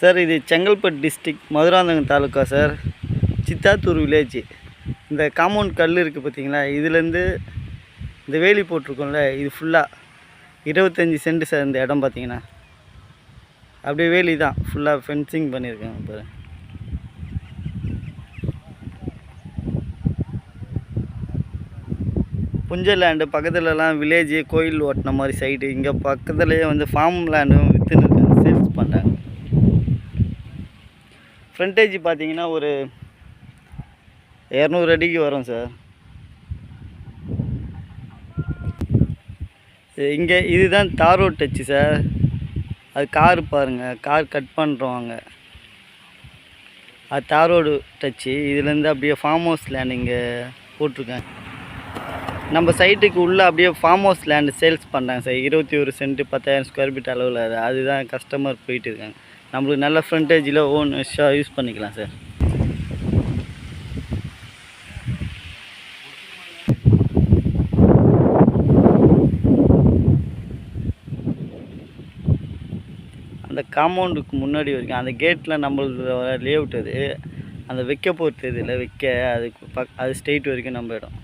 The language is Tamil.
சார் இது Chengalpattu district Madurantakam taluka sir. Chithathur village. இந்த காம்பவுண்ட் கல் இருக்குது பார்த்தீங்களா இதுலேருந்து இந்த வேலி போட்டிருக்கோம்ல இது ஃபுல்லாக இருபத்தஞ்சி சென்ட் சார் இந்த இடம் பார்த்தீங்கன்னா அப்படியே வேலி தான் ஃபுல்லாக ஃபென்சிங் பண்ணியிருக்காங்க பாரு. புஞ்ச லேண்டு பக்கத்துலலாம் வில்லேஜ் கோயில் ஓட்டின மாதிரி சைடு இங்கே பக்கத்துலேயே வந்து ஃபார்ம் லேண்டும் விற்றுன்னு இருக்காங்க சேல்ஸ் பண்ணுறாங்க ஃப்ரண்டேஜ் பார்த்தீங்கன்னா ஒரு இரநூறு அடிக்கு வரும் சார். இங்கே இதுதான் தார் ரோட் டச்சு சார். அது கார் பாருங்கள் கார் கட் பண்ணுறவங்க அது தார் ரோடு டச்சு இதுலேருந்து அப்படியே ஃபார்ம் ஹவுஸ் லேண்ட் இங்கே போட்டிருக்கேன் நம்ம சைட்டுக்கு உள்ளே அப்படியே ஃபார்ம் ஹவுஸ் லேண்டு சேல்ஸ் பண்ணுறாங்க சார். இருபத்தி ஒரு சென்ட்டு பத்தாயிரம் ஸ்கொயர் ஃபீட் அளவில். அது அதுதான் கஸ்டமர் போயிட்டு இருக்காங்க. நம்மளுக்கு நல்ல ஃப்ரண்டேஜில் ஓன் யூஸ் பண்ணிக்கலாம் சார் அந்த காம்பவுண்டுக்கு முன்னாடி வரைக்கும் அந்த கேட்டில் நம்மளது லேஅவுட் அது அந்த வைக்க போகிறது இதில் வைக்க அதுக்கு பக் அது ஸ்டெயிட் வரைக்கும் நம்ம இடம்.